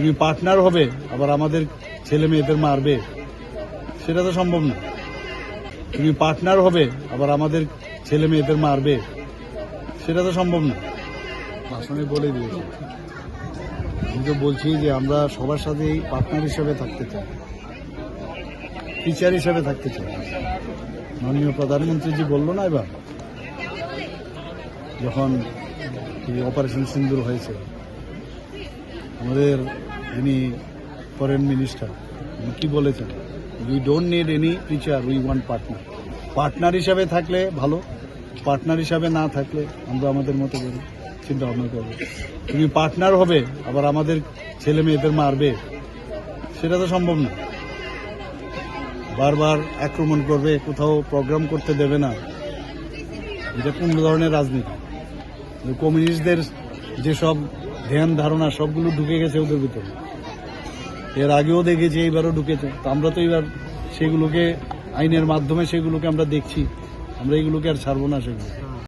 তুমি পার্টনার হবে, আবার আমাদের ছেলে মেয়েদের মারবে, সেটা তো সম্ভব না। তুমি পার্টনার হবে, আবার আমাদের ছেলে মেয়েদের মারবে, সেটা তো সম্ভব না। ভাষণে বলে দিয়েছে। আমি তো বলছি যে আমরা সবার সাথেই পার্টনার হিসেবে থাকতে চাই। টিচার হিসেবে থাকতে চাই। মাননীয় প্রধানমন্ত্রীজি বলল না এবার? যখন অপারেশন সিন্দুর হয়েছে, আমাদের যিনি ফরেন মিনিস্টার কি বলেছেন we don't need any teacher we want partner partner হিসাবে থাকলে ভালো পার্টনার হিসাবে না থাকলে আমরা আমাদের মতো করি চিন্তা ভাবনা করব। তুমি পার্টনার হবে, আবার আমাদের ছেলে মেয়েদের মারবে, সেটা তো সম্ভব না। বারবার আক্রমণ করবে, কোথাও প্রোগ্রাম করতে দেবে না। এটা কোন ধরনের রাজনীতি? কমিউনিস্টদের যেসব ধ্যান ধারণা সবগুলো ঢুকে গেছে ওদের ভিতরে। এর আগেও দেখেছি, এইবারও ঢুকেছে। তো আমরা তো এবার সেগুলোকে, আইনের মাধ্যমে সেগুলোকে আমরা দেখছি। আমরা এগুলোকে আর ছাড়বো না সেগুলো